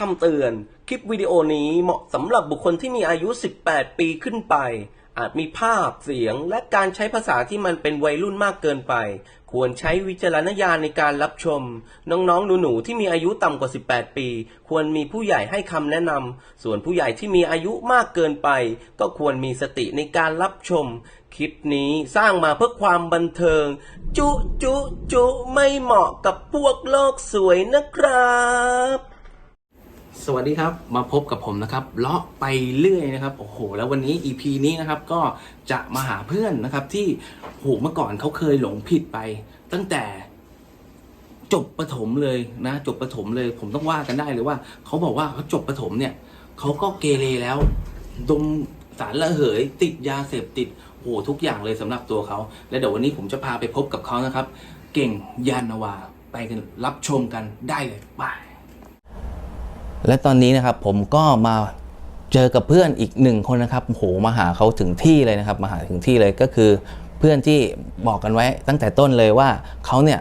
คำเตือน คลิปวิดีโอนี้เหมาะสำหรับบุคคลที่มีอายุ 18 ปีขึ้นไป อาจมีภาพ เสียง และการใช้ภาษาที่มันเป็นวัยรุ่นมากเกินไป ควรใช้วิจารณญาณในการรับชม น้องๆ หนูๆ ที่มีอายุต่ำกว่า 18 ปี ควรมีผู้ใหญ่ให้คำแนะนำ ส่วนผู้ใหญ่ที่มีอายุมากเกินไป ก็ควรมีสติในการรับชม คลิปนี้สร้างมาเพื่อความบันเทิง จุจุจุไม่เหมาะกับพวกโลกสวยนะครับ สวัสดีครับมาพบกับผมนะครับเลาะไปเรื่อยนะครับโอ้โห แล้ววันนี้ EP นี้นะครับก็จะมาหาเพื่อนนะครับที่โหเมื่อก่อนเขาเคยหลงผิดไป ตั้งแต่จบประถมเลยนะจบประถมเลย ผมต้องว่ากันได้เลยว่าเขาบอกว่าเขาจบประถมเนี่ยเขาก็เกเรแล้วดมสารระเหยติดยาเสพติดโอ้โหทุกอย่างเลยสำหรับตัวเขาและเดี๋ยววันนี้ผมจะพาไปพบกับเขานะครับ เก่งยานนาวาไปกันรับชมกันได้เลยไป และตอนนี้นะครับผมก็มาเจอกับเพื่อนอีกหนึ่งคนนะครับโหมาหาเขาถึงที่เลยนะครับ มาหาถึงที่เลยก็คือ เพื่อนที่บอกกันไว้ตั้งแต่ต้นเลยว่าเขาเนี่ย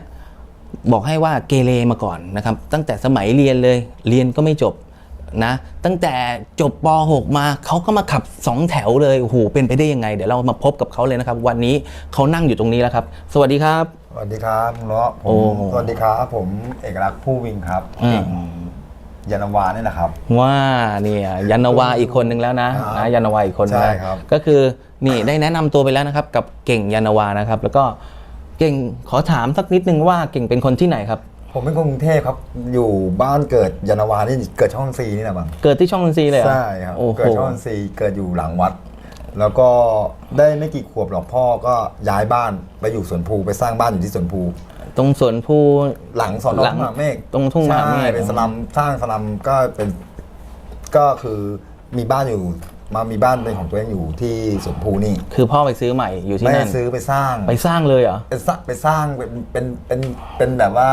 บอกให้ว่าเกเรมาก่อนนะครับ ตั้งแต่สมัยเรียนเลย เรียนก็ไม่จบนะตั้งแต่จบป .6 มาเขาก็มาขับ 2 แถวเลยโอ้โหเป็นไปได้ยังไง เดี๋ยวเรามาพบกับเขาเลยนะครับ วันนี้เขานั่งอยู่ตรงนี้แล้วครับ สวัสดีครับ สวัสดีครับคุณเลาะผโอ้มสวัสดีครับ ผมเอกลักษณ์ผู้วิงครับอืมเก่ง ยานาวานี่แหละครับ ว่าเนี่ยยันนาวาอีกคนนึงแล้วนะครับนะยันนาวาอีกคนนึงใช่แล้วครับ ก็คือนี่ได้แนะนำตัวไปแล้วนะครับ กับเก่งยันนาวานะครับ แล้วก็เก่งขอถามสักนิดนึงว่าเก่งเป็นคนที่ไหนครับผมเป็นคนกรุงเทพครับ อยู่บ้านเกิดยานาวานี่เกิดช่องซีนี่แหละมั้งเกิดที่ช่องนนทรีย์เลยเหรอใช่ครับโอ้โหเกิดช่องซีเกิดอยู่หลังวัด แล้วก็ได้ไม่กี่ขวบหรอกพ่อก็ย้ายบ้านไปอยู่สวนภูไปสร้างบ้านอยู่ที่สวนภู ตรงสวนภูหลังสอนอหลังทุ่งมหาเมฆตรงทุ่งมหาเมฆใช่เป็นสลัมสร้างสลัมก็เป็นก็คือมีบ้านอยู่มามีบ้านเป็นของตัวเองอยู่ที่สวนภูนี่คือพ่อไปซื้อใหม่อยู่ที่ไม่นั่ได้นซื้อไปสร้าง ไปสร้างเลยเหรอ เป็นสร้างไปสร้างเป็นเป็นเป็นเป็นแบบว่า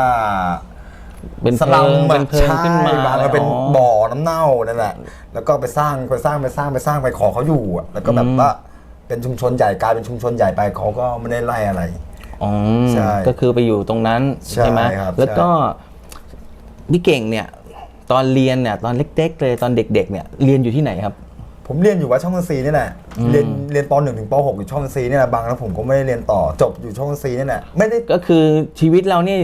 เป็นสเพลิลัมงเป็นเพลิงใช่ขึ้นมาบางเป็นอ๋อ บ่อน้ำเน่านั่นแหละ แล้วก็ไปสร้างไปสร้างไปสร้างไปสร้างไปขอเขาอยู่อะแล้วก็แบบอืมว่าเป็นชุมชนใหญ่กลายเป็นชุมชนใหญ่ไปเขาก็ไม่ได้ไล่อะไร อ๋อใช่ก็คือไปอยู่ตรงนั้นใช่ไหมครับแล้วก็พี่เก่งเนี่ยตอนเรียนเนี่ยตอนเล็กๆเลยตอนเด็ก ๆ เนี่ยเรียนอยู่ที่ไหนครับ ผมเรียนอยู่วัดช่องซีนี่แหละเรียนเรียนป .1 ถึงป .6 อยู่ช่องซีนี่แหละบางแล้วผมก็ไม่ได้เรียนต่อจบอยู่ช่องซีนี่แหละไม่ได้ก็คือชีวิตเรานี่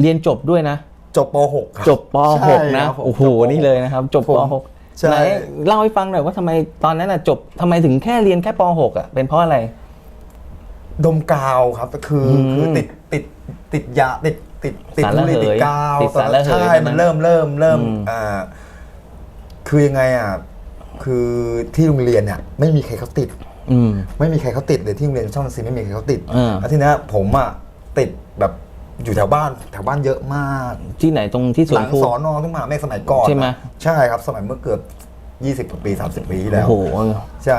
เรียนจบด้วยนะ จบป .6 ครับจบปใช่ .6 นะครับผมโอ้โหจบปนี่เลยนะครับ จบผมปใช่ .6 ไหนเล่าให้ฟังหน่อยว่าทำไมตอนนั้นน่ะจบทำไมถึงแค่เรียนแค่ป .6 อะเป็นเพราะอะไร ดมกาวครับก็คืออมคือติดติดติดยาติดติดติดสารทุระเหยเรียนติดกาวติดสารระเหยใช่ใช่ไหมมันเริ่มเริ่มเริ่มอืม อ่าคือยังไงอะคือที่โรงเรียนเนี่ยไม่มีใครเขาติด อืม ไม่มีใครเขาติดเลยที่โรงเรียนช่องซีไม่มีใครเขาติดอ่า แล้วทีเนี้ยผมอะติดแบบอยู่แถวบ้านแถวบ้านเยอะมาก ที่ไหนตรงที่สหวนลังภูสอนอทุ่งมหาเมฆสมัยก่อนใช่ไหมอะใช่ครับสมัยเมื่อเกือบ 20กว่าปี 30 ปีที่โอ้แล้ว โห ใช่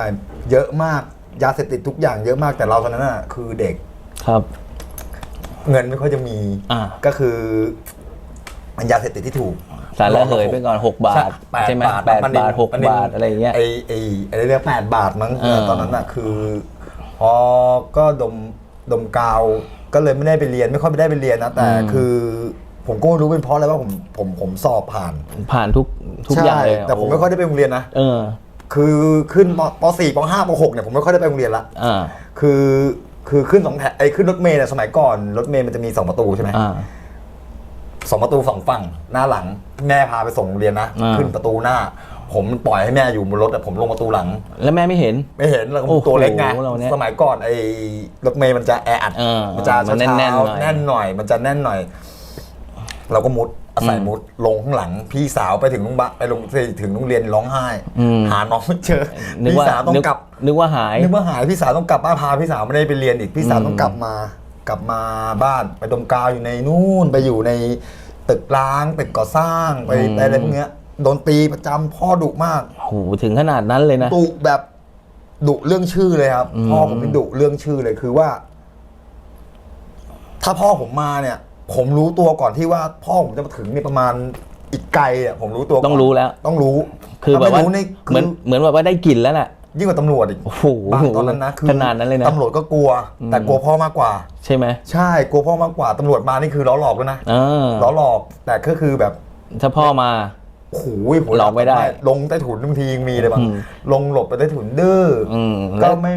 เยอะมาก ยาเสพติดทุกอย่างเยอะมากแต่เราตอนนั้นอะคือเด็กครับ เงินไม่ค่อยจะมีอ่า ก็คือมันยาเสพติดที่ถูกสารระเหยไปก่อน 6 บาทแปดใช่ไหมบาทแปดมันนินบาทหกมันนินบาทอะไรอย่างเงี้ยไอไอไอเรียกแปดบาทมั้งเออตอนนั้นอะคือ พอก็ดมดมกาวก็เลยไม่ได้ไปเรียนไม่ค่อยไปได้ไปเรียนนะแต่คือผมก็ไม่รู้เป็นเพราะอะไรว่าผมผมผมสอบผ่าน ผ่านทุกทุกอย่างเลยแต่ผมไม่ค่อยได้ไปโรงเรียนนะเออ คือขึ้นปปสี่ปห้าปหกเนี่ยผมไม่ค่อยได้ไปโรงเรียนละอ่าคือคือขึ้นสองแถวไอ้ขึ้นรถเมล์เนี่ยสมัยก่อนรถเมล์มันจะมีสองประตูใช่ไหมอ่า สองประตูสองฝั่งหน้าหลัง แม่พาไปส่งโรงเรียนนะอ่า ขึ้นประตูหน้า ผมปล่อยให้แม่อยู่บนรถแต่ผมลงประตูหลัง แล้วแม่ไม่เห็น ไม่เห็นเราโอ้โหตัวเล็กไงเราเนี่ยสมัยก่อนไอ้รถเมล์มันจะแออัดเออมันจะมันแน่นๆเช้าหน่อย ๆแน่นหน่อย มันจะแน่นหน่อย เราก็มุด อาศัยอืมมุดลงข้างหลัง พี่สาวไปถึงโรงพยาบาลไปลงถึงโรงเรียนร้องไห้อืมหาน้องไม่เจอนึกพี่ว่าสาวต้องนึกกลับนึกว่าหายนึกว่าหายพี่สาวต้องกลับบ้านพาพี่สาวไม่ได้ไปเรียนอีกพี่สาวอืมต้องกลับมากลับมาบ้านไปดมกาวอยู่ในนู่นไปอยู่ในตึกร้างตึกก่อสร้างไปไปอะไรพวกเนี้ยโดนตีประจำพ่อดุมากโหถึงขนาดนั้นเลยนะดุแบบดุเรื่องชื่อเลยครับอืมพ่อผมเป็นดุเรื่องชื่อเลยคือว่า ถ้าพ่อผมมาเนี่ย ผมรู้ตัวก่อนที่ว่าพ่อผมจะมาถึงเนี่ยประมาณอีกไกลอะผมรู้ตัวก่นต้องรู้แล้ว ต้องรู้คือแบบถ้ว่าไม่รู้นี่เหมือนเหมือนแบบว่าได้กลิ่นแล้วแหละยิ่งกว่าตำรวจอีกโอ้โหบางตอนนั้นนะคือขนาดนั้นเลยนะตำรวจก็กลัว แต่กลัวพ่อมากกว่า ใช่ไหมใช่กลัวพ่อมากกว่าตำรวจมานี่คือล้อหลอกแล้วนะเออล้อหลอกแต่ก็คือแบบถ้าพ่อมาโอ้โหผมหลอกไม่ได้ ลงใต้ถุนบางทียังมีเลยบางอืมลงหลบไปใต้ถุนดื้อออืมก็แล้วไม่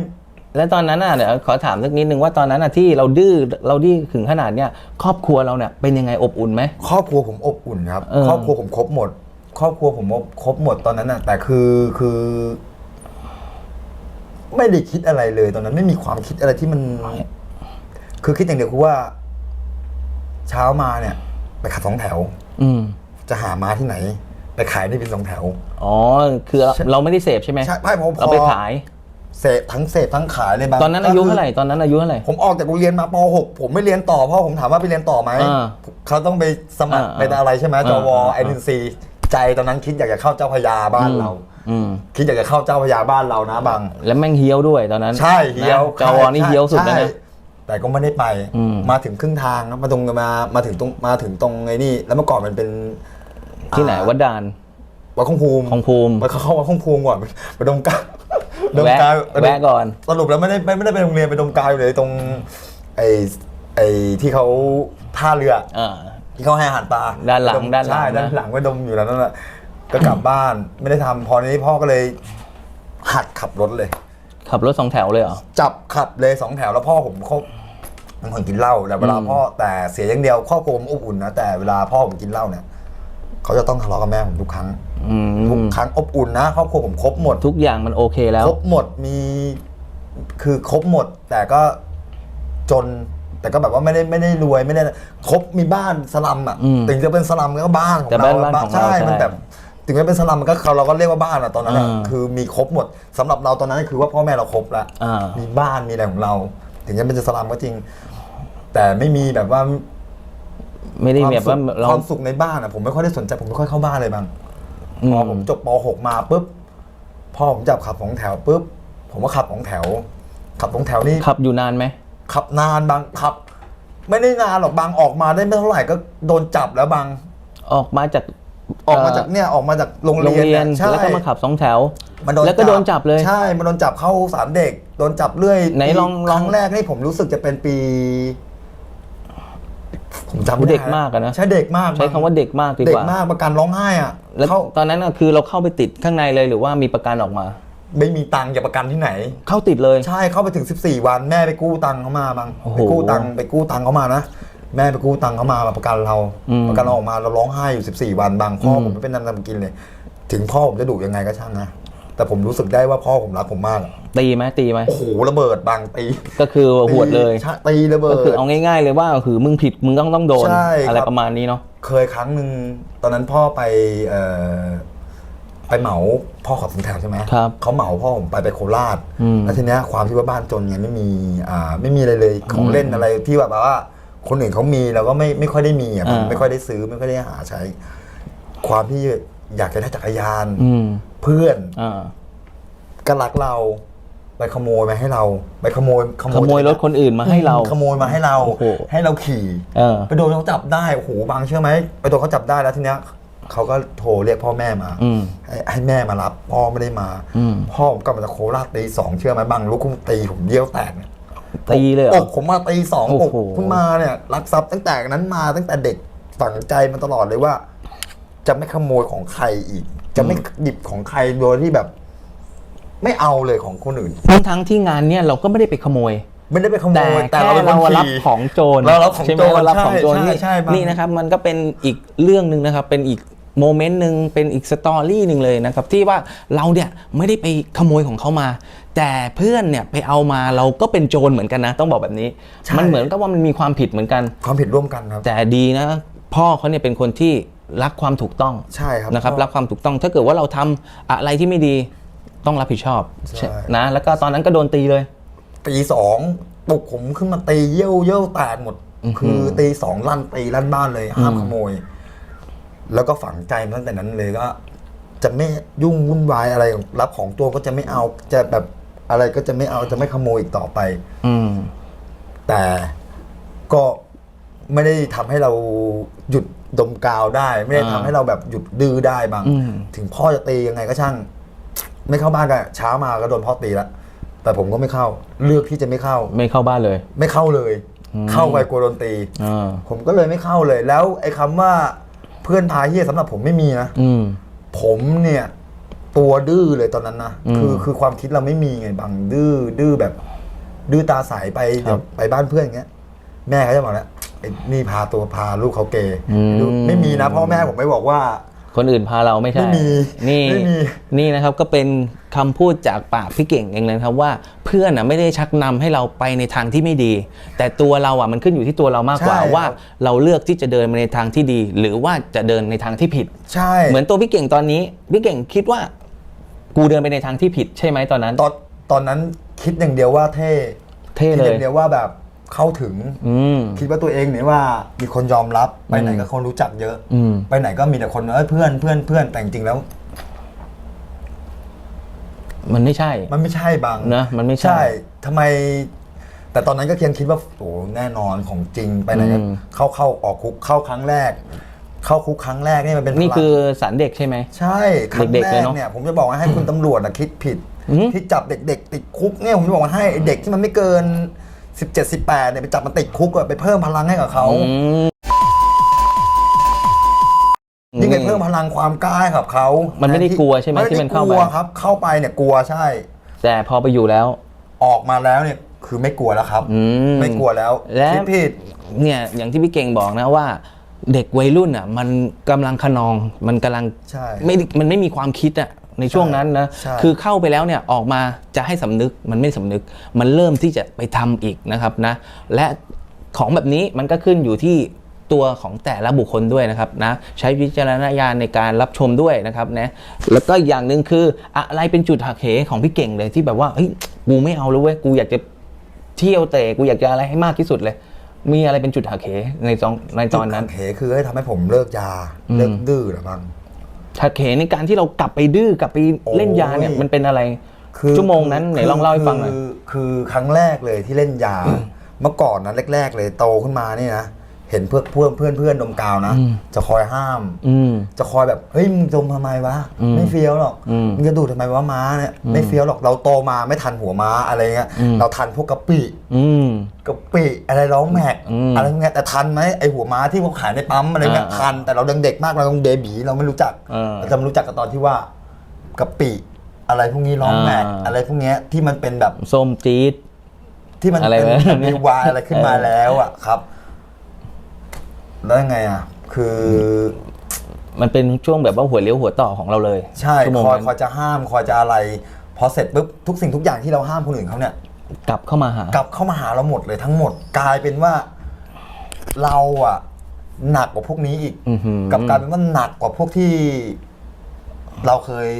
แล้วตอนนั้นน่ะเดี๋ยวขอถามสักนิดนึงว่าตอนนั้นน่ะที่เราดื้อเราดื้อถึงขนาดเนี้ยครอบครัวเราเนี่ยเป็นยังไงอบอุ่นไหม ครอบครัวผมอบอุ่นครับเออ ครอบครัวผมครบหมด ครอบครัวผมครบหมดตอนนั้นน่ะ แต่คือคือ ไม่ได้คิดอะไรเลย ตอนนั้นไม่มีความคิดอะไรที่มัน คือคิดอย่างเดียวคือว่า เช้ามาเนี่ย ไปขับสองแถว อืมจะหาม้าที่ไหน ไปขายได้เป็นสองแถว อ๋อคือเราเราไม่ได้เสพใช่ไหมใช่ไม่ผมพอเราไปขาย เสพทั้งเสพทั้งขายเลยบางตอนนั้นอายุเท่าไหร่ตอนนั้นอายุเท่าไหร่ ผมออกจากโรงเรียนมาป .6 ผมไม่เรียนต่อพ่อผมถามว่าไปเรียนต่อไหมอ่าเขาต้องไปสมัครอ่าเป็นอะไรใช่ไหมอ่าจวอ่า ไอเดนซีใจตอนนั้นคิดอยากจะเข้าเจ้าพระยาบ้านเรา อืม คิดอยากจะเข้าเจ้าพระยาบ้านเรานะบางแล้วแม่งเฮี้ยวด้วยตอนนั้นใช่เฮียวนะจาวอนี่เฮี้ยวสุดแล้วใช่นะ แต่ก็ไม่ได้ไปอืมมาถึงครึ่งทางมาตรงมามาถึงตรงมาถึงตรงไอ้นี่ แล้วเมื่อก่อนมันเป็นที่ไหนอ่าวัดดาน วัดข้องภูมิของภูมิไปเข้าวัดข้องภูมิก่อนไปดมกาว ดมแวะกาวแวะก่อน สรุปแล้วไม่ได้ไม่ไม่ได้ไปโรงเรียนไปดมกาวอยู่เลยตรงไอ้ไอ้ที่เขาท่าเรืออ่าที่เขาให้อาหารปลาด้านหลังไปมด้านหลังใช่นะด้านหลังไปดมอยู่แล้วนั่นแหละก็กลับบ้านไม่ได้ทำพอนี้พ่อก็เลย หัดขับรถเลย ขับรถสองแถวเลยเหรอ จับขับเลยสองแถวแล้วพ่อผมเขาเป็นคนกินเหล้าแต่เวลาอืมพ่อแต่เสียอย่างเดียวครอบครัวผมอบอุ่นนะแต่เวลาพ่อผมกินเหล้าเนี่ยเขาจะต้องทะเลาะกับแม่ผมทุกครั้งอืม ทุกครั้งอบอุ่นนะครอบครัวผมครบหมด ทุกอย่างมันโอเคแล้ว ครบหมดมีคือครบหมด แต่ก็จนแต่ก็แบบว่าไม่ได้ไม่ได้รวยไม่ได้ครบมีบ้านสลัมอะอืมถึงจะเป็นสลัมก็บ้านของแต่เราบ้านบ้านของเราใช่ใช่มันแบบถึงจะเป็นสลัมมันก็เราก็เรียกว่าบ้านอะตอนนั้นอะอ่าคือมีครบหมดสำหรับเราตอนนั้นคือว่าพ่อแม่เราครบแล้วอ่ามีบ้านมีอะไรของเรา ถึงจะเป็นสลัมก็จริง แต่ไม่มีแบบว่า ไม่ได้แบบว่าความสุขเราความสุขในบ้านอะผมไม่ค่อยได้สนใจผมไม่ค่อยเข้าบ้านเลยบางอื พอผมจบป .6 มาปุ๊บพ่อผมจับขับสองแถวปุ๊บผมก็ขับสองแถว ขับสองแถวนี่ขับอยู่นานไหมขับนานบางขับ ไม่ได้นานหรอกบางออกมาได้ไม่เท่าไหร่ก็โดนจับแล้วบางออกมาจากออกมาจากเนี่ยออกมาจากโรงโรงเรียนเรียนเนี่ยใช่แล้วก็มาขับสองแถวมันโดนแล้วก็โดนจับเลยใช่มันโดนจับเข้าสารเด็กโดนจับเรื่อยไหนลองปีลองครั้งแรกนี่ผมรู้สึกจะเป็นปี ผมจำไม่ได้เด็กมากอะนะใช่เด็กมากใช้คำว่าเด็กมากดีเด็กกว่ามากประกันร้องไห้อะแล้วเขาตอนนั้นน่ะคือเราเข้าไปติดข้างในเลยหรือว่ามีประกันออกมาไม่มีตังค์จะประกันที่ไหน เข้าติดเลยใช่เข้าไปถึง 14 วันแม่ไปกู้ตังค์เขามาบางโอ้โหไปกู้ตังค์ไปกู้ตังค์เขามานะแม่ไปกู้ตังค์เขามามาประกันเราอืมประกันเราออกมาเราร้องไห้อยู่ 14 วันบางพ่ออมผมไม่เป็นนันทำกินเลย ถึงพ่อผมจะดุยังไงก็ช่างนะ แต่ผมรู้สึกได้ว่าพ่อผมรักผมมากตีไหมตีไหมโอ้โหระเบิดบางตีก็คือหวดเลย ใช่ตีระเบิก็ดคือเอาง่ายๆเลยว่าคือมึงผิดมึงต้องต้องโดน ใช่ครับ อะไรประมาณนี้เนาะ เคยครั้งหนึ่งตอนนั้นพ่อไปเอ่อไปเหมาพ่อขับสองแถวใช่ไหมครับเขาเหมาพ่อผมไปไปโคราชอืมแล้วทีเนี้ยความที่ว่าบ้านจนไงไม่มีอ่าไม่มีอะไรเลยของเล่นอะไรที่แบบว่า คนอื่นเขามีเราก็ไม่ไม่ค่อยได้มีอะอ่า ไม่ค่อยได้ซื้อไม่ค่อยได้หาใช้ ความที่อยากจะได้จักรยาน อืม เพื่อนอ่า ก็รักเรา ไปขโมยมาให้เรา ไปขโมยขโมยรถคนอื่นมาให้เรา ขโมยมาให้เรา โอ้โห ให้เราขี่เออ ไปโดนเขาจับได้โอ้โหบางเชื่อไหมไปโดนเขาจับได้แล้วทีเนี้ยเขาก็โทรเรียกพ่อแม่มาอืมให้ให้แม่มารับ พ่อไม่ได้มาอืม พ่อผมกลับมาจากโคราชตีสองเชื่อไหมบางลูกคุ้มตีผมเยี่ยวแตกเนี่ย ตีเลยเหรอ อกผมมาตีสองโอ้อกโห คุณมาเนี่ยรักทรัพย์ตั้งแต่นั้นมาตั้งแต่เด็กฝังใจมาตลอดเลยว่า จะไม่ขโมยของใครอีก จะไม่หยิบของใครโดยที่แบบ ไม่เอาเลยของคนอื่น ทั้งทั้งที่งานเนี่ยเราก็ไม่ได้ไปขโมย ไม่ได้ไปขโมแต่ยแค่เราเป็นคนเรารับขี่ของโจรเรารับของใช่ไหมโจรเรารับของโจรใช่นี่ใช่บางนี่นะครับมันก็เป็นอีกเรื่องหนึ่งนะครับ เป็นอีกโมเมนต์หนึ่งเป็นอีกสตอรี่หนึ่งเลยนะครับ ที่ว่าเราเนี่ยไม่ได้ไปขโมยของเขามา แต่เพื่อนเนี่ยไปเอามาเราก็เป็นโจรเหมือนกันนะ ต้องบอกแบบนี้ใช่มันเหมือนกับว่ามันมีความผิดเหมือนกัน ความผิดร่วมกันครับ แต่ดีนะ พ่อเขาเนี่ยเป็นคนที่ รักความถูกต้องใช่ครับนะครับพ่อรักความถูกต้อง ถ้าเกิดว่าเราทำอะไรที่ไม่ดีต้องรับผิดชอบใช่นะแล้วก็ตอนนั้นก็โดนตีเลยตีสองปลุกผมขึ้นมาตีเยี่ยวเยี่ยวแตกหมดอื้อหือคือตีสองลั่นตีลั่นบ้านเลยห้ามขโมย แล้วก็ฝังใจมาตั้งแต่นั้นเลยก็ จะไม่ยุ่งวุ่นวายอะไรรับของตัวก็จะไม่เอาจะแบบอะไรก็จะไม่เอาจะไม่ขโมยอีกต่อไป อืมแต่ก็ไม่ได้ทำให้เราหยุด ดมกาวได้ ไม่ได้ทำอ่าให้เราแบบหยุดดื้อได้บางอืมถึงพ่อจะตียังไงก็ช่าง ไม่เข้าบ้านกันเช้ามาก็โดนพ่อตีแล้วแต่ผมก็ไม่เข้าเลือกที่จะไม่เข้า ไม่เข้าบ้านเลย ไม่เข้าเลยอืมเข้าไปกลัวโดนตีอ่าผมก็เลยไม่เข้าเลย แล้วไอ้คำว่าเพื่อนพาเฮียสำหรับผมไม่มีนะอืมผมเนี่ยตัวดื้อเลยตอนนั้นนะอืมคือคือความคิดเราไม่มีไงบางดื้อดื้อแบบ ดื้อตาใสไปครับไปบ้านเพื่อนอย่างเงี้ย แม่เขาจะบอกแล้ว ไอ้นี่พาตัวพาลูกเขาเกย์อืมลูกไม่มีนะพ่อแม่ผมไม่บอกว่า คนอื่นพาเราไม่ใช่ ไม่มีนี่ไม่มี นี่นะครับก็เป็นคำพูดจากปากพี่เก่งเองเลยนะครับว่าเพื่อนอะไม่ได้ชักนำให้เราไปในทางที่ไม่ดี แต่ตัวเราอะมันขึ้นอยู่ที่ตัวเรามากกว่าใช่ครับ ว่าเราเลือกที่จะเดินไปในทางที่ดี หรือว่าจะเดินในทางที่ผิด ใช่เหมือนตัวพี่เก่งตอนนี้พี่เก่งคิดว่า กูเดินไปในทางที่ผิดใช่ไหมตอนนั้น ตอนตอนนั้นคิดอย่างเดียวว่าเท่เท่คิดเลอยย่างเดียวว่าแบบ เข้าถึง อืม คิดว่าตัวเองเนี่ยว่ามีคนยอมรับไปไหนก็คนรู้จักเยอะอืม ไปไหนก็มีแต่คนเอ้ยเพื่อนเพื่อนเพื่อนแต่จริงๆแล้ว มันไม่ใช่ มันไม่ใช่บางนะมันไม่ใช่ใช่ทำไม แต่ตอนนั้นก็เพียงคิดว่าโอ้แน่นอนของจริงไปไหนก็อืม เข้าเข้าออกคุกเข้าครั้งแรก เข้าคุกครั้งแรกนี่มันเป็นนี่พลัง คือสารเด็กใช่ไหม ใช่ครั้งเด็กๆแรเลยกเนอะเนี่ยผมจะบอกว่าให้คุณตำรวจอะคิดผิด อืมที่จับเด็ก ๆ ติดคุกเนี่ยผมจะบอกว่าให้ไอ้เด็กที่มันไม่เกิน 17 18เนี่ยไปจับมันติดคุกอะไปเพิ่มพลังให้กับเขาอืมยิ่งไปเพิ่มพลังความกล้าให้กับเขามันไม่ได้กลัวใช่ไหมนที่มันเข้าไปกลัวครับ เข้าไปเนี่ยกลัวใช่ แต่พอไปอยู่แล้ว ออกมาแล้วเนี่ยคือไม่กลัวแล้วครับอืมไม่กลัวแล้วและคิดผิดเนี่ยอย่างที่พี่เก่งบอกนะว่า เด็กวัยรุ่นอะ มันกำลังขนอง มันกำลังใช่ไม่ได้มันไม่มีความคิดอะ ในช่วงนั้นนะใช่ คือเข้าไปแล้วเนี่ยออกมาจะให้สำนึกมันไม่สำนึก มันเริ่มที่จะไปทำอีกนะครับนะและของแบบนี้มันก็ขึ้นอยู่ที่ตัวของแต่ละบุคคลด้วยนะครับนะใช้วิจารณญาณในการรับชมด้วยนะครับนะแล้วก็อย่างหนึ่งคืออะไรเป็นจุดหักเหของพี่เก่งเลยที่แบบว่าเฮ้ยกูไม่เอาแล้วเว้ยกูอยากจะ เที่ยวเตะกูอยากจะอะไรให้มากที่สุดเลย มีอะไรเป็นจุดหักเหในตอนในตอนนั้น จุดหักเหคือให้ทำให้ผมเลิกยาอืมเลิกดื้อหรือบ้าง หักเหในการที่เรากลับไปดื้อกลับไปเล่นยาเนี่ยโอ้ยมันเป็นอะไร คือชั่วโมงนั้นไหนคืลองเล่าให้ฟังหน่อยคือคือครั้งแรกเลยที่เล่นยา เมื่อก่อนนะแรก ๆ เลยโตขึ้นมานี่นะ เห็นเพื่อนเพื่อนเพื่อนเพื่อนดมกาวนะอืมจะคอยห้าม อืม จะคอยแบบเฮ้ยมึงดมทำไมวะ อืมไม่เฟี้ยวหรอกอืมมึงจะดูดทำไมวะม้าเนี่ยไม่เฟี้ยวหรอกเราโตมาไม่ทันหัวม้าอะไรเงี้ยอืม เราทันพวกกะปิอืม กะปิอะไรร้องแม็กอืมอะไรเงี้ยแต่ทันไหมไอหัวม้าที่เขาขายในปั๊มอะไรเงี้ยอ่าทันแต่เรายังเด็กมากเรายังเบบีเราไม่รู้จักเออเราจะมารู้จักกันตอนที่ว่ากะปิอะไรพวกนี้ร้องแม็กอ่า อะไรพวกเนี้ยที่มันเป็นแบบ ส้มจี๊ด ที่มันอะไรเป็นวะ มีวายอะไรขึ้นมาเออแล้วอะครับ แล้วยังไงอะ คือมันเป็นช่วงแบบว่าหัวเลี้ยวหัวต่อของเราเลยใช่ชั่วโมงคอยนั้นคอยจะห้ามคอยจะอะไร พอเสร็จปุ๊บทุกสิ่งทุกอย่างที่เราห้ามคนอื่นเขาเนี่ย กลับเข้ามาหากลับเข้ามาหาเราหมดเลยทั้งหมดกลายเป็นว่า เราอะ หนักกว่าพวกนี้อีก อื้อหือ กลับกลายเป็นว่าหนักกว่าพวกที่ เราเคย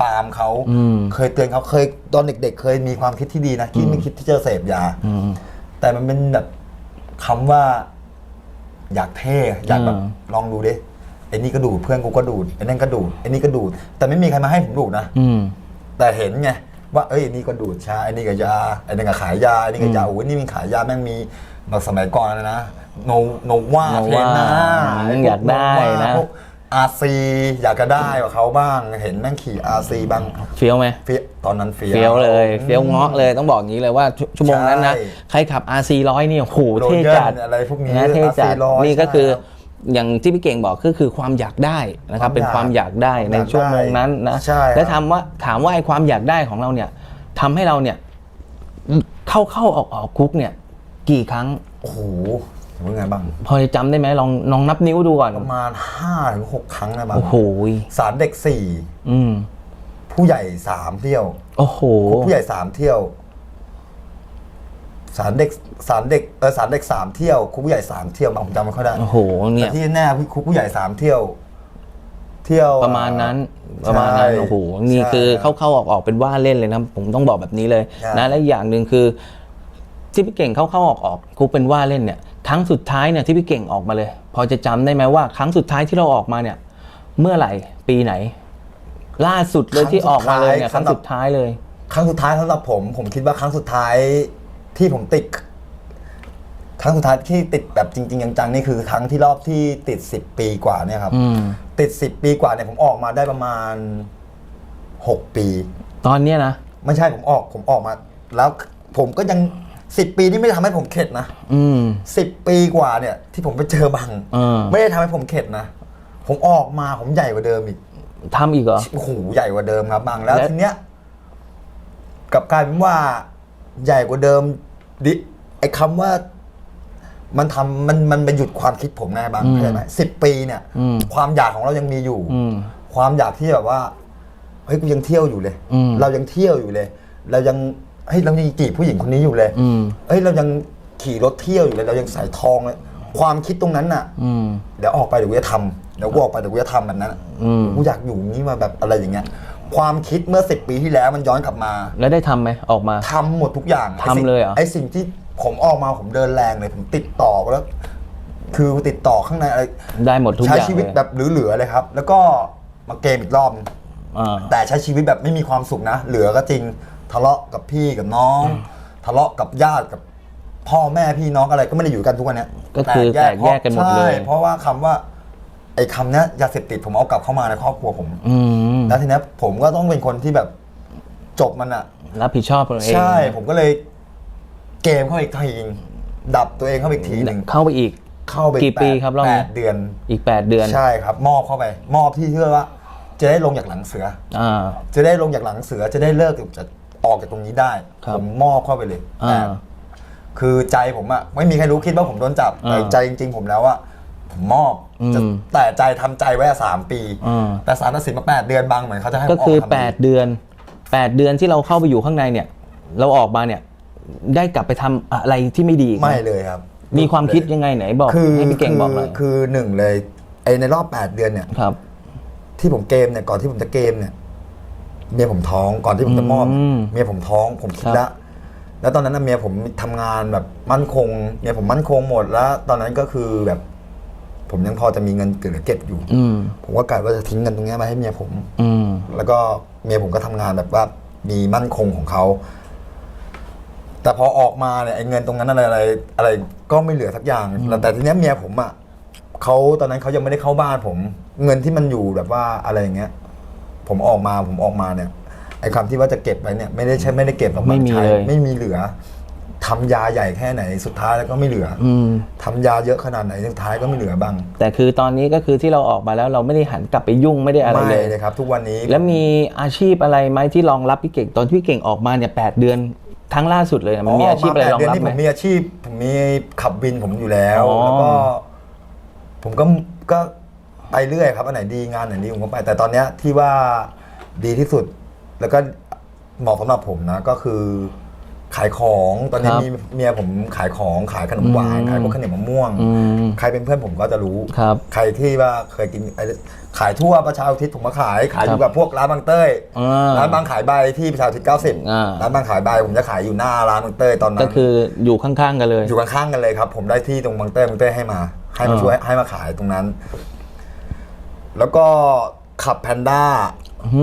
ปรามเขาอืม เคยเตือนเขาเคยตอนเด็ก ๆ เคยมีความคิดที่ดีนะที่ไม่คิดที่จะเสพยา อืม แต่มันเป็นแบบคำว่า อยากเท่อยากแบบอ่าลองดูดิไอ้นี่ก็ดูดเพื่อนกูก็ดูดไอ้นั่นก็ดูดไอ้นี่ก็ดูด แต่ไม่มีใครมาให้ผมดูดนะอืมแต่เห็นไงว่าเอ้ยไอ้นี่ก็ดูดชาไอ้นี่ก็ยาไอ้นั่นก็ขายยาไอ้นี่ก็ยาอืมโอ้ยนี่มันขายยาแม่งมีแบบสมัยก่อนนะโนโนว่าโนเทวาน่าอืมอยากได้นะพวก อาซีอยากจะได้กับเขาบ้างเห็นแม่งขี่อาซีบ้างเฟี้ยวไหมเฟี้ยตอนนั้นเฟี้ยวเฟี้ยวเลยเฟี้ยวเงาะเลยต้องบอกอย่างนี้เลยว่าชั่วชั่วโมงนั้นนะใช่ใครขับ RC ร้อยนี่โอ้โหโรเท่เยอจัดร์อะไรพวกนี้นะเท่จัด RC 100นี่ก็คือใช่ครับอย่างที่พี่เก่งบอกก็คือความอยากได้นะครับความเป็นความอยากได้ความในอยากชั่วโมงนั้นนะใช่ครับและถามว่าถามว่าไอ้ความอยากได้ของเราเนี่ยทำให้เราเนี่ยเข้าเข้าออกออกคุกเนี่ยกี่ครั้งโอ้โห ว่าไงบ้าง พอจะจำได้ไหมลองลองนับนิ้วดูก่อน ประมาณห้าถึงหกครั้งนะบ้างโอ้โหสารเด็กสี่อืมผู้ใหญ่สามเที่ยว โอ้โหคุกผู้ใหญ่สามเที่ยว สารเด็กสารเด็กเออสารเด็กสามเที่ยวคุกผู้ใหญ่สามเที่ยวบางผมจำไม่ค่อยได้โอ้โหเนี่แต่ยที่แน่คุกผู้ใหญ่สามเที่ยว เที่ยวประมาณนั้นประมาณนั้นใช่โอ้โหนี่คือใช่เข้าเข้าออกออกเป็นว่าเล่นเลยนะผมต้องบอกแบบนี้เลยใช่นะและอีกอย่างหนึ่งคือที่พี่เก่งเข้าเข้าออกออกคุกเป็นว่าเล่นเนี่ย ครั้งสุดท้ายเนี่ยที่พี่เก่งออกมาเลย พอจะจำได้ไหมว่า ครั้งสุดท้ายที่เราออกมาเนี่ย เมื่อไหร่ปีไหน ล่าสุดเลยที่ออกมาเลยเนี่ยครั้งสุดท้ายเลย ครั้งสุดท้ายสำหรับผม ผมคิดว่าครั้งสุดท้ายที่ผมติด ครั้งสุดท้ายที่ติดแบบจริง ๆ จังๆนี่คือครั้งที่รอบที่ติดสิบปีกว่าเนี่ยครับอืมติดสิบปีกว่าเนี่ยผมออกมาได้ประมาณหกปี ตอนเนี้ยนะไม่ใช่ผมออกผมออกมา แล้วผมก็ยัง สิบปีนี่ไม่ได้ทำให้ผมเข็ดนะอืม สิบปีกว่าเนี่ย ที่ผมไปเจอบังเออ ไม่ได้ทำให้ผมเข็ดนะ ผมออกมาผมใหญ่กว่าเดิมอีก ทำอีกเหรอ โอ้โหใหญ่กว่าเดิมครับบางแล้วและ ทีเนี้ยกลับกลายเป็นว่าใหญ่กว่าเดิมดิไอ้คำว่า มันทำมันมันไปหยุดความคิดผมไงบางเข้าใจไหมสิบปีเนี่ยอืมความอยากของเรายังมีอยู่อืมความอยากที่แบบว่าเฮ้ยกูยังเที่ยวอยู่เลยอืมเรายังเที่ยวอยู่เลย เรายัง เฮ้ยเรายังจีบผู้หญิงคนนี้อยู่เลยอืมเฮ้ยเรายังขี่รถเที่ยวอยู่เลยเรายังใส่ทองเลยความคิดตรงนั้นน่ะอืมเดี๋ยวออกไปเดี๋ยวกูจะทำเดี๋ยวกูออกไปเดี๋ยวกูจะทำแบบนั้นอะอืมกูอยากอยู่อย่างนี้มาแบบอะไรอย่างเงี้ย ความคิดเมื่อสิบปีที่แล้วมันย้อนกลับมา แล้วได้ทำไหมออกมาทำหมดทุกอย่างทำเลยเหรอไอ้สิ่งที่ผมออกมาผมเดินแรงเลย ผมติดต่อแล้ว คือติดต่อข้างในอะไรได้หมดทุกอใช้ย่างชีวิตเลยแบบเหลือๆเลยครับ แล้วก็มาเกมอีกรอบนึงอ่าแต่ใช้ชีวิตแบบไม่มีความสุขนะเหลือก็จริง ทะเลาะกับพี่กับน้อง ทะเลาะกับญาติกับพ่อแม่พี่น้องอะไรก็ไม่ได้อยู่กันทุกวันเนี้ยก็คือแตกแยกกันหมดเลย ใช่เพราะว่าคำว่า ไอ้คำเนี้ยยาเสพติดผมเอากลับเข้ามาในครอบครัวผมอืมแล้วทีเนี้ยผมก็ต้องเป็นคนที่แบบจบมันอะ รับผิดชอบตัวเองใช่ผมก็เลยเกมเข้าไปอีกทีนึงดับตัวเองเข้าไปอีกทีหนึ่งเข้าไปอีก เข้าไปกี่ปีแปดครับรอบนี้ แปดเดือน อีก 8 เดือนใช่ครับ มอบเข้าไป มอบที่เชื่อว่า จะได้ลงจากหลังเสือ อ่า จะได้ลงจากหลังเสือจะได้เลิกจะ ออกจากตรงนี้ได้ ครับผมมอบเข้าไปเลยอ่าแต่คือใจผมอะไม่มีใครรู้คิดว่าผมโดนจับอ่าแต่ใจจริง ๆ ผมแล้วอะผมมอบอืมจะแต่ใจทำใจไว้อะสามปี อ่า แต่สารตัดสินมาแปดเดือนบางเหมือนเขาจะให้ผมก็คือกทันที8เดือน 8 เดือนที่เราเข้าไปอยู่ข้างในเนี่ย เราออกมาเนี่ยได้กลับไปทำอะไรที่ไม่ดีอีกหไม่เลยครับมีความคิดยังไงไหนบอกคือให้พี่เก่งบอกหน่อยคือคือหนึ่งเลยไอในรอบแปดเดือนเนี่ย ครับ ที่ผมเกมเนี่ยก่อนที่ผมจะเกมเนี่ย เมียผมท้องก่อนที่ผมจะมอบอืมเมียผมท้องผมคิดครับละแล้วตอนนั้นนะเมียผมทำงานแบบมั่นคงเมียผมมั่นคงหมดแล้ว ตอนนั้นก็คือแบบ ผมยังพอจะมีเงินเก็บเก็บอยู่อืมผมก็กะว่าจะทิ้งเงินตรงเนี้ยมาให้เมียผม อืมแล้วก็เมียผมก็ทำงานแบบว่ามีมั่นคงของเขาแต่พอออกมาเนี่ยไอ้เงินตรงนั้นอะไรอะไร อะไรก็ไม่เหลือสักอย่างแล้วแต่ทีเนี้ยเมียผมอะเขาตอนนั้นเขายังไม่ได้เข้าบ้านผม เงินที่มันอยู่แบบว่าอะไรอย่างเงี้ย ผมออกมาผมออกมาเนี่ยไอ้คำที่ว่าจะเก็บไว้เนี่ยไม่ได้ใช่ไม่ได้เก็บหรอกไม่มีใช้เลย ไม่มีเหลือทำยาใหญ่แค่ไหนสุดท้ายแล้วก็ไม่เหลือออืม ทำยาเยอะขนาดไหนสุดท้ายก็ไม่เหลือบ้างแต่คือตอนนี้ก็คือที่เราออกมาแล้วเราไม่ได้หันกลับไปยุ่งไม่ได้อะไรไม่เลย เลยครับ ทุกวันนี้แล้วมีอาชีพอะไรไหมที่รองรับพี่เก่งตอนที่พี่เก่งออกมาเนี่ยแปดเดือนครั้งล่าสุดเลยนะมันมีอาชีพอะไรรองเดือนรับนี้ไหผมมมีอาชีพผมมีขับวินผมอยู่แล้ว อ๋อ แล้วก็ ผมก็ก็ ไปเรื่อยครับอันไหนดีงานไหนดีผมก็ไป แต่ตอนเนี้ยที่ว่าดีที่สุดแล้วก็เหมาะสำหรับผมนะก็คือขายของตอนนี้มีเมียผมขายของขายขนมหวานขายพวกข้าวเหนียวมะม่วง อืมใครเป็นเพื่อนผมก็จะรู้ ครับใครที่ว่าเคยกินไอ้ขายทั่วประชาอุทิศผมมาขายขายอครัยู่บกับพวกร้านบางเต้ยอ่าร้านบางขายใบที่ประชาอุทิศอ่า 90ร้านบางขายใบผมจะขายอยู่หน้าร้านบางเต้ยตอนนั้น ก็คืออยู่ข้างๆกันเลย อยู่ข้างๆกันเลยครับ ผมได้ที่ตรงบางเต้ยบางเต้ยให้มา ให้มาอ่าช่วยให้มาขายตรงนั้น แล้วก็ขับแพนด้า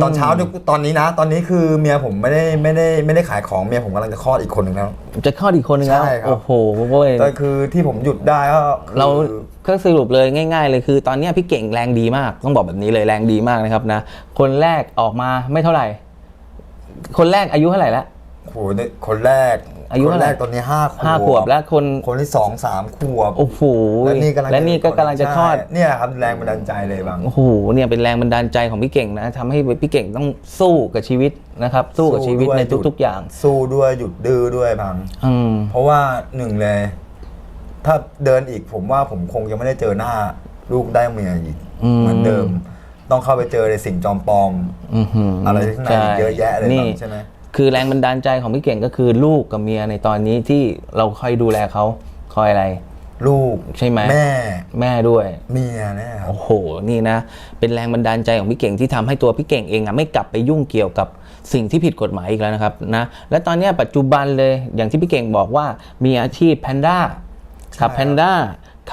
ตอนเช้าเนี่ยตอนนี้นะ ตอนนี้คือเมียผมไม่ได้ไม่ได้ไม่ได้ขายของเมียผมกำลังจะคลอดอีกคนหนึ่งแล้วจะคลอดอีกคนนึงแล้วใช่ครับโอ้โหเว้ยแต่คือที่ผมหยุดได้ก็คือเราก็สรุปเลยง่าย ๆ เลยคือ ตอนเนี้ยพี่เก่งแรงดีมาก ต้องบอกแบบนี้เลยแรงดีมากนะครับนะ คนแรกออกมาไม่เท่าไหร่ คนแรกอายุเท่าไหร่แล้ว โอ้โหเนี่ยคนแรกอายุคนเท่าไหร่แรกตอนนี้ห้าขวบห้าขวบแล้วคน คนที่สองสามขวบโอ้โหและนี่กำลังและนี่ก็กำลังจะคลอด ใช่เนี่ยครับแรงบันดาลใจเลยบาง โอ้โห เนี่ยเป็นแรงบันดาลใจของพี่เก่งนะทำให้พี่เก่งต้องสู้กับชีวิตนะครับ สู้กับชีวิตในทุก ๆ อย่าง สู้ด้วยหยุดดื้อด้วยบาง อืม เพราะว่าหนึ่งเลย ถ้าเดินอีกผมว่าผมคงจะไม่ได้เจอหน้า ลูกได้เมียอีกอืม เหมือนเดิม ต้องเข้าไปเจอในสิ่งจอมปลอมอือหืออะไรข้างในใช่เยอะแยะเลยนี่บางใช่ไหม คือแรงบันดาลใจของพี่เก่งก็คือลูกกับเมียในตอนนี้ที่เราคอยดูแลเขาคอยอะไร ลูกใช่ไหมแม่แม่ด้วยเมียเนี่ยครับโอ้โหนี่นะ เป็นแรงบันดาลใจของพี่เก่งที่ทำให้ตัวพี่เก่งเองอะไม่กลับไปยุ่งเกี่ยวกับสิ่งที่ผิดกฎหมายอีกแล้วนะครับนะและตอนเนี้ยปัจจุบันเลยอย่างที่พี่เก่งบอกว่ามีอาชีพแพนด้าขับแพนด้า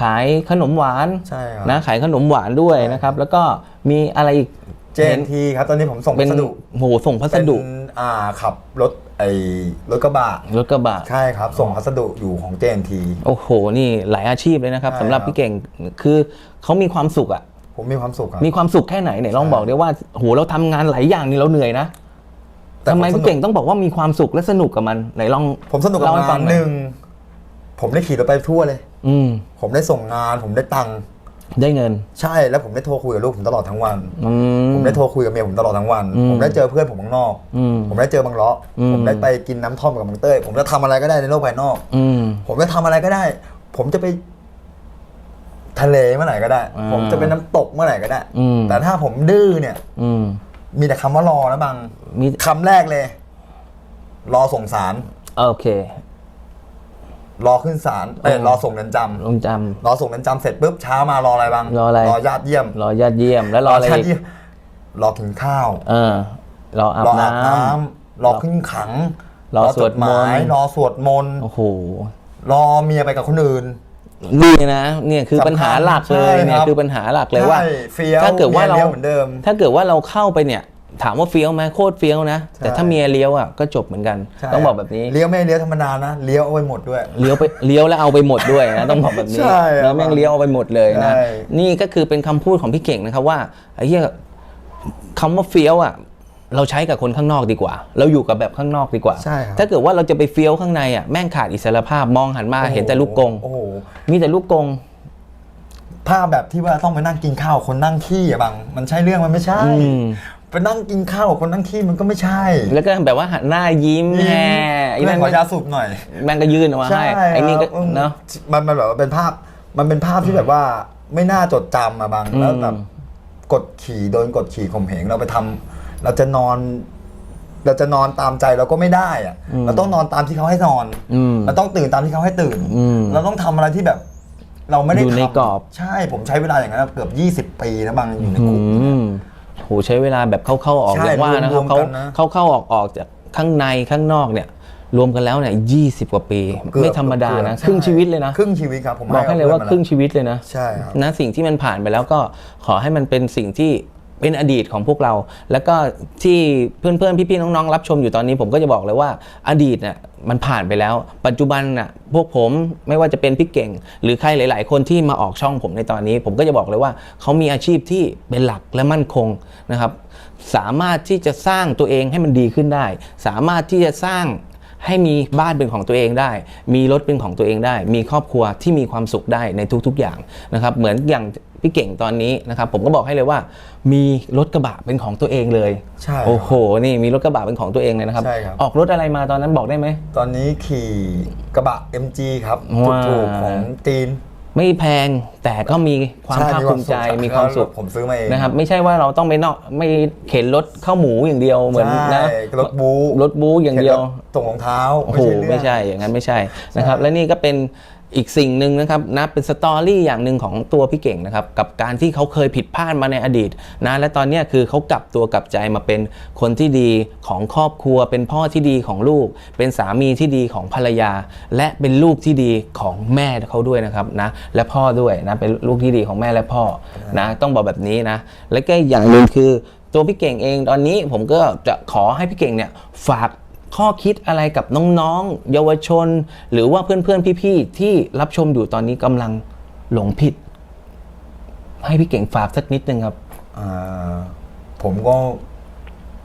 ขายขนมหวานใช่ครับนะขายขนมหวานด้วยใช่นะครับ แล้วก็มีอะไรอีกเจนทีครับ ตอนนี้ผมส่งเป็พันสดุโหส่งพัสดุเป็น อ่าขับรถไอ้รถกระบะรถกระบะ ใช่ครับ ส่งพัสดุอยู่ของเจนทีโอ้โห นี่หลายอาชีพเลยนะครับใช่สำหรับครับ พี่เก่งคือเขามีความสุขอะผมมีความสุขครับ มีความสุขแค่ไหนไหนลองบอกได้ว่าโหเราทำงานหลายอย่างนี่เราเหนื่อยนะแต่ทำไมผมสนุก พี่เก่งต้องบอกว่ามีความสุขและสนุกกับมันไหนลองผมสนุกกับเล่ให้ฟังานอยหนึ่งผมได้ขี่รถไปทั่วเลย อืม ผมได้ส่งงาน ผมได้ตังค์ ได้เงิน ใช่แล้วผมได้โทรคุยกับลูกผมตลอดทั้งวัน อืม ผมได้โทรคุยกับเมียผมตลอดทั้งวัน อืมผมได้เจอเพื่อนผมข้างนอก อืมผมได้เจอบางเลาะอืม ผมได้ไปกินน้ำท่อมกับบางเต้ยผมจะทำอะไรก็ได้ในโลกภายนอก อืม ผมจะทำอะไรก็ได้ ผมจะไป ทะเลเมื่อไหร่ก็ได้ อ่าผมจะไปน้ำตกเมื่อไหร่ก็ได้ อืม แต่ถ้าผมดื้อเนี่ย อืม มีแต่คำว่ารอนะบางมี คำแรกเลย รอส่งสาร โอเค รอขึ้นศาลเอออืมรอส่งเรือนจำลงจรอส่งเรือนจำเสร็จปุ๊บเช้ามารออะไรบางรออะไร รอญาติเยี่ยมำรอญาติเยี่ยม แล้วรออะไรญาติอีกเยี่ยมรอกินข้าว เออ รออาบรออาบน้น้ำรอขึ้นขังรอสวดมนต์จหมายรอสวดมนต์ำโอ้โห รอเมียไปกับคนอื่น นี่นะเนี่ยคือปัญหาหลักเลยใช่เนี่ยครับคือปัญหาหลักเลยว่า ใช่เฟี้ยวถ้าเกิดว่าเราเมียเลี้ยวเหมือนเดิม ถ้าเกิดว่าเราเข้าไปเนี่ย ถามว่าเฟี้ยวไหมโคตรเฟี้ยวนะ แต่ถ้าเมียเลี้ยวอะก็จบเหมือนกัน ใช่ต้องบอกแบบนี้ เลี้ยวไม่เลี้ยวธรรมดานะเลี้ยวเอาไปหมดด้วย เลี้ยวไปเลี้ยวแล้วเอาไปหมดด้วยนะต้องบอกแบบนี้ใช่ครับแล้วแม่งเลี้ยวเอาไปหมดเลยนะใช่ นี่ก็คือเป็นคำพูดของพี่เก่งนะครับว่าไอ้เหี้ยคำว่าเฟี้ยวอะเราใช้กับคนข้างนอกดีกว่า เราอยู่กับแบบข้างนอกดีกว่า ใช่ครับ ถ้าเกิดว่าเราจะไปเฟี้ยวข้างในอะแม่งขาดอิสรภาพมองหันมาเห็นแต่ลูกกง โอ้โหมีแต่ลูกกง ภาพแบบที่ว่าต้องไปนั่งกินข้าวคนนั่งขี้อะบัง มันใช่เรื่องมันไม่ใช่ อืม ไปนั่งกินข้าวคนนั่งขี้มันก็ไม่ใช่ แล้วก็แบบว่าหันหน้ายิ้มแฮ่ไอ้เรื่อนั่งนขอยาสูบหน่อยแม่งก็ยื่นออกมาให้ไอ้นี่ก็ครับอืมเนาะมันมันแบบว่าเป็นภาพมันเป็นภาพที่แบบว่าไม่น่าจดจำอะบางอืมแล้วแบบกดขี่โดนกดขี่ข่มเหงเราไปทำเราจะนอน เราจะนอนตามใจเราก็ไม่ได้อะเราต้องนอนตามที่เขาให้นอนอืมเราต้องตื่นตามที่เขาให้ตื่นอืมเราต้องทำอะไรที่แบบ เราไม่ได้อยู่ในทำกรอบ ใช่ผมใช้เวลาอย่างนั้นเกือบ 20 ปีนะบางอยู่ในคุกอืมโหใช้เวลาแบบเข้าๆออกใช่อย่างว่านะครับรเขาวมๆกันนะเขาเข้าออกออกจากข้างในข้างนอกเนี่ยรวมกันแล้วเนี่ยยี่สิบกว่าปีเกือบไม่ธรรมดานะเกือบครึ่งชีวิตเลยนะครึ่งชีวิตครับผมบอกให้เลยว่ากับครึ่งพื่อนมชีวิตเลยนะใช่ครับนะสิ่งที่มันผ่านไปแล้วก็ขอให้มันเป็นสิ่งที่ เป็นอดีตของพวกเรา แล้วก็ที่เพื่อนๆ พี่ๆ น้องๆ รับชมอยู่ตอนนี้ผมก็จะบอกเลยว่าอดีตเนี่ยมันผ่านไปแล้ว ปัจจุบันน่ะพวกผมไม่ว่าจะเป็นพี่เก่ง หรือใครหลาย ๆ คนที่มาออกช่องผมในตอนนี้ ผมก็จะบอกเลยว่าเขามีอาชีพที่เป็นหลักและมั่นคงนะครับสามารถที่จะสร้างตัวเองให้มันดีขึ้นได้ สามารถที่จะสร้างให้มีบ้านเป็นของตัวเองได้ มีรถเป็นของตัวเองได้ มีครอบครัวที่มีความสุขได้ในทุกๆอย่างนะครับ เหมือนอย่าง พี่เก่งตอนนี้นะครับผมก็บอกให้เลยว่า มีรถกระบะเป็นของตัวเองเลยใช่ครับโอ้โหนี่มีรถกระบะเป็นของตัวเองเลยนะครับ ใช่ครับ ออกรถอะไรมาตอนนั้นบอกได้ไหม ตอนนี้ขี่กระบะ MG ครับว้าถูกๆของจีนไม่แพงแต่ก็มีความใช่ภาคภูมิใจมีความสุขผมซื้อมาเองนะครับ ไม่ใช่ว่าเราต้องไปเนาะไม่เข็นรถเข้าหมูอย่างเดียวเหมือนใช่นะรถบูรถบู๊อย่างเดียวห็นรถส่งรองเท้าโอ้โห เรื่อง ไม่ใช่ อย่างนั้นไม่ใช่ นะครับ และนี่ก็เป็น อีกสิ่งหนึ่งนะครับนะเป็นสตอรี่อย่างหนึ่งของตัวพี่เก่งนะครับกับการที่เขาเคยผิดพลาดมาในอดีตนะและตอนนี้คือเขากลับตัวกลับใจมาเป็นคนที่ดีของครอบครัว เป็นพ่อที่ดีของลูก เป็นสามีที่ดีของภรรยา และเป็นลูกที่ดีของแม่เขาด้วยนะครับนะและพ่อด้วยนะเป็นลูกที่ดีของแม่และพ่อนะต้องบอกแบบนี้นะและก็อย่างหนึ่งคือตัวพี่เก่งเองตอนนี้ผมก็จะขอให้พี่เก่งเนี่ยฝาก ข้อคิดอะไรกับน้องๆ เยาวชน หรือว่าเพื่อนๆ พี่ๆ ที่รับชมอยู่ตอนนี้กำลังหลงผิด ให้พี่เก่งฝากสักนิดนึงครับอ่าผมก็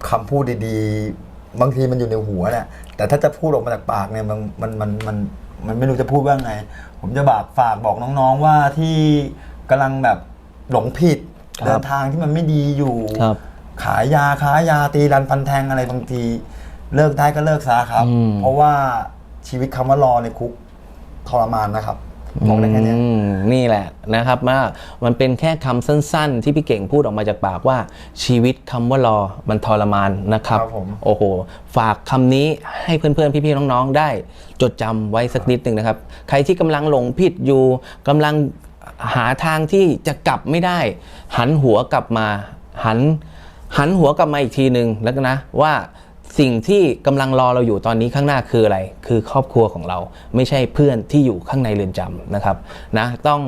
คำพูดดีๆ บางทีมันอยู่ในหัวแหละแต่ถ้าจะพูดออกมาจากปากเนี่ยมันมันมันมันมันไม่รู้จะพูดว่าไง ผมจะบากฝากบอกน้องๆว่าที่กำลังแบบหลงผิดครับเดินทางที่มันไม่ดีอยู่ครับขายยาค้ายาตีรันฟันแทงอะไรบางที เลิกได้ก็เลิกซะครับ อืม เพราะว่าชีวิตคำว่ารอในคุกทรมานนะครับบอกได้แค่เนี้ย อืมนี่แหละนะครับว่ามันเป็นแค่คำสั้นๆ ที่พี่เก่งพูดออกมาจากปากว่าชีวิตคำว่ารอมันทรมานนะครับ ครับผม โอ้โห ฝากคำนี้ให้เพื่อนๆ พี่ๆ น้องๆ ได้จดจำไว้สักนิดหนึ่งนะครับ ใครที่กำลังหลงผิดอยู่กำลังหาทางที่จะกลับไม่ได้ หันหัวกลับมาหันหันหัวกลับมาอีกทีหนึ่งแล้วก็นะว่า สิ่งที่กำลังรอเราอยู่ตอนนี้ข้างหน้าคืออะไร คือครอบครัวของเราไม่ใช่เพื่อนที่อยู่ข้างในเรือนจำนะครับนะต้อง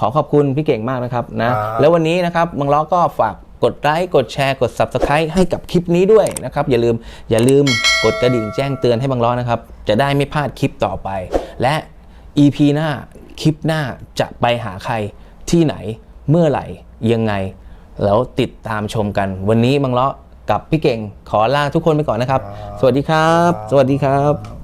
ขอขอบคุณพี่เก่งมากนะครับนะครับแล้ววันนี้นะครับมังล้อก็ฝากกดไลค์กดแชร์กด Subscribe ให้กับคลิปนี้ด้วยนะครับ อย่าลืมอย่าลืมกดกระดิ่งแจ้งเตือนให้บังล้อนะครับ จะได้ไม่พลาดคลิปต่อไป และ EP หน้าคลิปหน้าจะไปหาใครที่ไหนเมื่อไหร่ยังไง แล้วติดตามชมกันวันนี้บังเลาะ กับพี่เก่งขอลาทุกคนไปก่อนนะครับ สวัสดีครับ สวัสดีครับ